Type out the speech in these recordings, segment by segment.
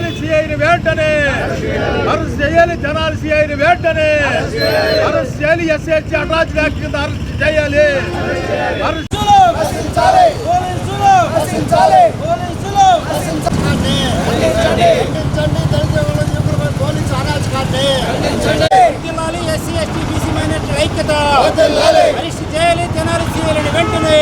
చేయాలి సిఐని వెంటనే. అరెస్ట్ చేయాలి జనాలు సిఐని వెంటనే. అరెస్ట్ చేయాలి ఎస్ఎస్సీ అటాచ్ యాక్ట్ కింద అరెస్ట్ చేయాలి. Arrest SC ST BC minority ఐక్యత. పరిస్థితి చేయాలి జనాలు చేయాలని వెంటనే.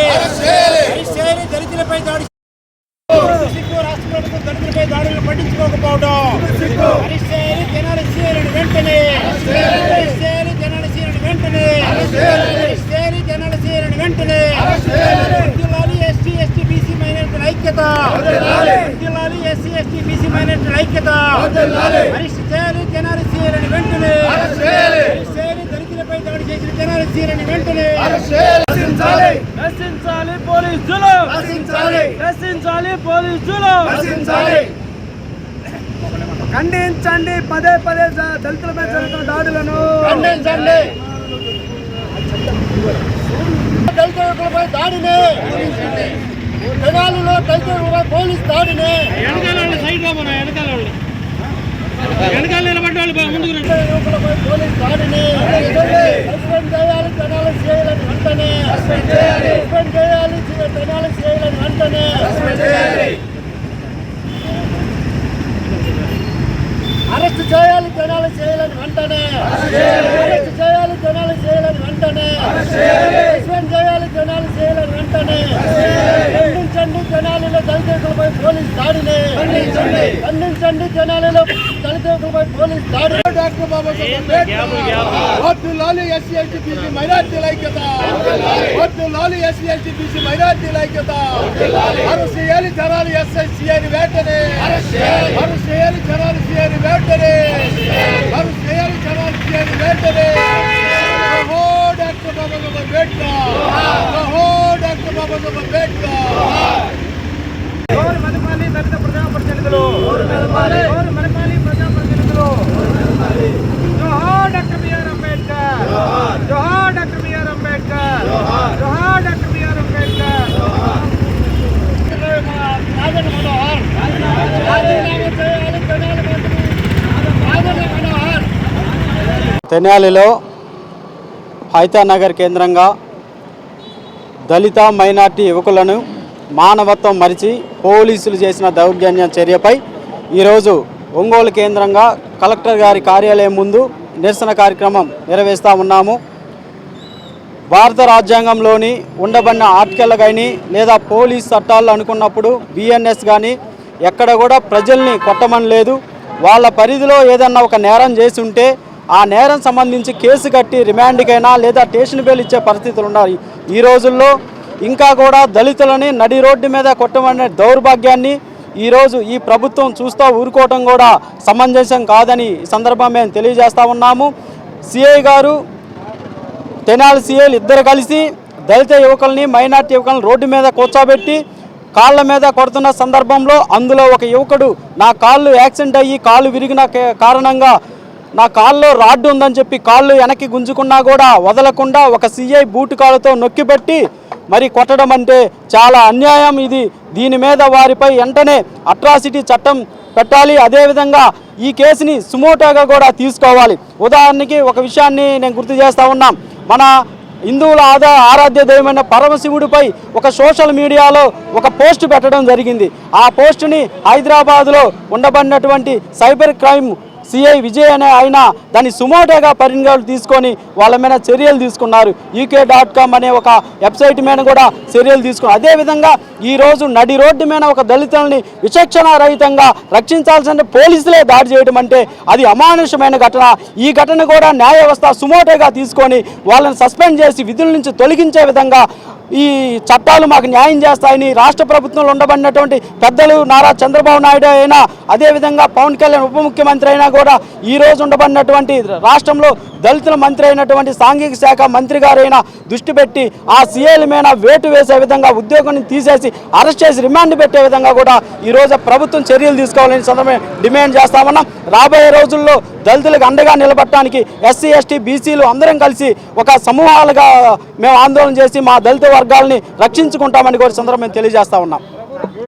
పట్టించుకోకపోవడం అరెస్ట్ చేయాలి తెనాలి చేయాలని వెంటనే అరెస్ట్ చేయాలి తెనాలి చేయాలని వెంటనే అరెస్ట్ చేయాలి తెనాలి చేయాలని వెంటనే వర్ధిల్లాలి ఎస్టీ ఎస్టీ బీసీ మైనార్టీ ఐక్యత వర్ధిల్లాలి ఎస్సీ ఎస్టీ బీసీ మైనార్టీ ఐక్యత అరెస్ట్ చేయాలి తెనాలి చేయాలని వెంటనే అరెస్ట్ చేయాలి దళితులపై దాడి చేసిన తెనాలి చేయాలని వెంటనే నశించాలి. పోలీసులు నశించాలి పోలీసులు ఖండించండి. పదే పదే దళితులపై జరుగుతున్న దాడులను. ఖండించండి. దళిత యువకులపై దాడిని. తెనాలిలో దళిత యువకులపై పోలీస్ దాడిని. దళిత యువకులపై పోలీస్ దాడిని. సస్పెండ్ చేయాలి తెనాలి చేయాలని వెంటనే సస్పెండ్ చేయాలి. తెనాలి చేయాలని వెంటనే అరెస్ట్ చేయాలి తెనాలి చేయాలని వెంటనే అరెస్ట్ చేయాలి తెనాలి చేయాలని వెంటనే సస్పెండ్ చేయాలి తెనాలి చేయాలని వెంటనే ఖండించండి తెనాలిలో దళితులపై పోలీస్ దాడిని తెనాలిలో దళితులపై పోలీస్ దాడిని డాక్టర్ బాబాసాహెబ్ వర్ధిల్లాలి ఎస్సీ ఎస్టీ బీసీ మైనార్టీల ఐక్యత వర్ధిల్లాలి ఎస్సీ ఎస్టీ బీసీ మైనార్టీల ఐక్యత అరెస్ట్ చేయాలి జనాలు ఎస్ఐసిఐని వెంటనే. అరెస్ట్ చేయాలి జనాలు సిఐని వెంటనే. అరెస్ట్ చేయాలి జనాలు సిఐని వెంటనే. తెనాలిలో హైతానగర్ కేంద్రంగా దళిత మైనార్టీ యువకులను మానవత్వం మరిచి పోలీసులు చేసిన దౌర్జన్య చర్యపై ఈరోజు ఒంగోలు కేంద్రంగా కలెక్టర్ గారి కార్యాలయం ముందు నిరసన కార్యక్రమం నిర్వహిస్తూ ఉన్నాము. భారత రాజ్యాంగంలోని ఉండబడిన ఆర్టికల్ కానీ లేదా పోలీస్ చట్టాలు అనుకున్నప్పుడు బిఎన్ఎస్ కానీ ఎక్కడ కూడా ప్రజల్ని కొట్టమని లేదు వాళ్ళ పరిధిలో ఏదన్నా ఒక నేరం చేసి ఉంటే ఆ నేరం సంబంధించి కేసు కట్టి రిమాండ్కైనా లేదా స్టేషన్ బెయిల్ ఇచ్చే పరిస్థితులు ఉన్నాయి. ఈ రోజుల్లో ఇంకా కూడా దళితులని నడి రోడ్డు మీద కొట్టమనే దౌర్భాగ్యాన్ని ఈరోజు ఈ ప్రభుత్వం చూస్తూ ఊరుకోవటం కూడా సమంజసం కాదని ఈ సందర్భం మేము తెలియజేస్తా ఉన్నాము. సిఐ గారు తెనాలి సిఐలు ఇద్దరు కలిసి దళిత యువకుల్ని మైనార్టీ యువకులను రోడ్డు మీద కూర్చోబెట్టి కాళ్ళ మీద కొడుతున్న సందర్భంలో అందులో ఒక యువకుడు నా కాళ్ళు యాక్సిడెంట్ అయ్యి కాళ్ళు విరిగిన కారణంగా నా కాల్లో రాడ్డు ఉందని చెప్పి కాళ్ళు వెనక్కి గుంజుకున్నా కూడా వదలకుండా ఒక సీఐ బూటు కాళ్ళతో నొక్కిపెట్టి మరి కొట్టడం అంటే చాలా అన్యాయం. ఇది దీని మీద వారిపై వెంటనే అట్రాసిటీ చట్టం పెట్టాలి. అదేవిధంగా ఈ కేసుని సుమోటోగా కూడా తీసుకోవాలి. ఉదాహరణకి ఒక విషయాన్ని నేను గుర్తు చేస్తా ఉన్నాం. మన హిందువుల ఆదా ఆరాధ్య దైవమైన పరమశివుడిపై ఒక సోషల్ మీడియాలో ఒక పోస్ట్ పెట్టడం జరిగింది. ఆ పోస్టుని హైదరాబాద్లో ఉండబడినటువంటి సైబర్ క్రైమ్ సిఐ విజయ్ అనే ఆయన దాన్ని సుమోటోగా పరిణామాలు తీసుకొని వాళ్ళ మీద చర్యలు తీసుకున్నారు. యూకే డాట్ కామ్ అనే ఒక వెబ్సైట్ మీద కూడా చర్యలు తీసుకున్నారు. అదేవిధంగా ఈరోజు నడి రోడ్డు మీద ఒక దళితుల్ని విచక్షణ రహితంగా రక్షించాల్సిన పోలీసులే దాడి చేయడం అంటే అది అమానుషమైన ఘటన. ఈ ఘటన కూడా న్యాయ వ్యవస్థ సుమోటోగా తీసుకొని వాళ్ళని సస్పెండ్ చేసి విధుల నుంచి తొలగించే విధంగా ఈ చట్టాలు మాకు న్యాయం చేస్తాయని రాష్ట్ర ప్రభుత్వంలో ఉండబడినటువంటి పెద్దలు నారా చంద్రబాబు నాయుడు అయినా అదేవిధంగా పవన్ కళ్యాణ్ ఉప ముఖ్యమంత్రి అయినా కూడా ఈ రోజు ఉండబడినటువంటి రాష్ట్రంలో దళితుల మంత్రి అయినటువంటి సాంఘిక శాఖ మంత్రి గారైనా దృష్టి పెట్టి ఆ సీఏల మీద వేటు వేసే విధంగా ఉద్యోగాన్ని తీసేసి అరెస్ట్ చేసి రిమాండ్ పెట్టే విధంగా కూడా ఈ రోజు ప్రభుత్వం చర్యలు తీసుకోవాలని సందర్భంగా డిమాండ్ చేస్తామన్నాం. రాబోయే రోజుల్లో దళితులకు అండగా నిలబడటానికి ఎస్సీ ఎస్టీ బీసీలు అందరం కలిసి ఒక సమూహాలుగా మేము ఆందోళన చేసి మా దళిత వర్గాలని రక్షించుకుంటామని కూడా సందర్భం మేము తెలియజేస్తా ఉన్నాం.